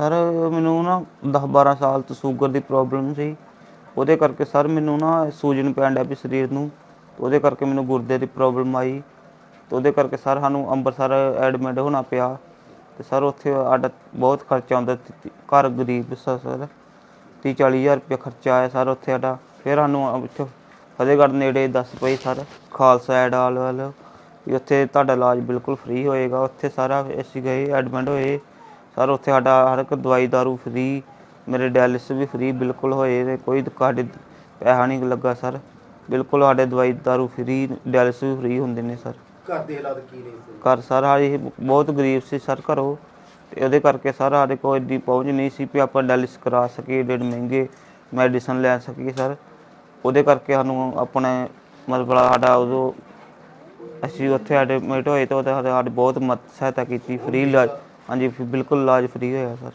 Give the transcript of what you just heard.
Sir ਮੈਨੂੰ ਨਾ 10 12 ਸਾਲ ਤੋਂ ਸ਼ੂਗਰ ਦੀ ਪ੍ਰੋਬਲਮ ਸੀ। ਉਹਦੇ ਕਰਕੇ ਸਰ ਮੈਨੂੰ ਨਾ ਸੂਜਨ ਪੈਣ ਡਿਆ ਪਈ ਸਰੀਰ ਨੂੰ। ਉਹਦੇ ਕਰਕੇ ਮੈਨੂੰ ਗੁਰਦੇ ਦੀ ਪ੍ਰੋਬਲਮ ਆਈ। ਤੇ ਉਹਦੇ ਕਰਕੇ ਸਰ ਸਾਨੂੰ ਅੰਮ੍ਰਿਤਸਰ ਐਡਮਿਟ ਹੋਣਾ ਪਿਆ। ਤੇ ਸਰ ਉੱਥੇ ਸਾਡਾ ਬਹੁਤ ਖਰਚਾ ਆਉਂਦਾ ਸੀ। ਘਰ ਗਰੀਬ ਸੀ ਸਰ ਤੀਹ ਚਾਲੀ ਹਜ਼ਾਰ ਰੁਪਏ ਖਰਚਾ ਆਇਆ ਸਰ ਉੱਥੇ ਸਾਡਾ। ਫਿਰ ਸਾਨੂੰ ਉੱਥੇ ਫਤਿਹਗੜ੍ਹ ਨੇੜੇ ਦੱਸ ਪਈ ਸਰ ਖਾਲਸਾ ਐਡ ਆਲ ਵੱਲ। ਵੀ ਉੱਥੇ ਤੁਹਾਡਾ ਇਲਾਜ ਬਿਲਕੁਲ ਫ੍ਰੀ ਹੋਏਗਾ। ਉੱਥੇ ਸਾਰਾ ਅਸੀਂ ਗਏ ਐਡਮਿਟ ਹੋਏ। ਸਰ ਉੱਥੇ ਸਾਡਾ ਹਰ ਇੱਕ ਦਵਾਈ ਦਾਰੂ ਫ੍ਰੀ ਮੇਰੇ ਡਾਇਲਿਸਿਸ ਵੀ ਫ੍ਰੀ ਬਿਲਕੁਲ ਹੋਏ ਤੇ ਕੋਈ ਸਾਡੇ ਪੈਸਾ ਨਹੀਂ ਲੱਗਾ ਸਰ। ਬਿਲਕੁਲ ਸਾਡੇ ਦਵਾਈ ਦਾਰੂ ਫ੍ਰੀ ਡਾਇਲਿਸਿਸ ਵੀ ਫ੍ਰੀ ਹੁੰਦੇ ਨੇ ਸਰ। ਘਰ ਦੇ ਹਾਲਾਤ ਕੀ ਨੇ ਘਰ ਸਰ ਹਾਲੇ ਬਹੁਤ ਗਰੀਬ ਸੀ ਸਰ ਘਰੋਂ। ਤੇ ਉਹਦੇ ਕਰਕੇ ਸਰ ਸਾਡੇ ਕੋਲ ਇੰਨੀ ਪਹੁੰਚ ਨਹੀਂ ਸੀ ਵੀ ਆਪਾਂ ਡਾਇਲਿਸ ਕਰਾ ਸਕੀਏ ਏਡੇ ਮਹਿੰਗੇ ਮੈਡੀਸਨ ਲੈ ਸਕੀਏ ਸਰ। ਉਹਦੇ ਕਰਕੇ ਸਾਨੂੰ ਆਪਣੇ ਮਤਲਬ ਸਾਡਾ ਉਦੋਂ ਅਸੀਂ ਉੱਥੇ ਐਡਮਿਟ ਹੋਏ ਤਾਂ ਉਹਦੇ ਸਾਡੀ ਬਹੁਤ ਮਦਦ ਸਹਾਇਤਾ ਕੀਤੀ ਫ੍ਰੀ ਇਲਾਜ ਹਾਂਜੀ ਬਿਲਕੁਲ ਇਲਾਜ ਫ੍ਰੀ ਹੋਇਆ ਸਰ।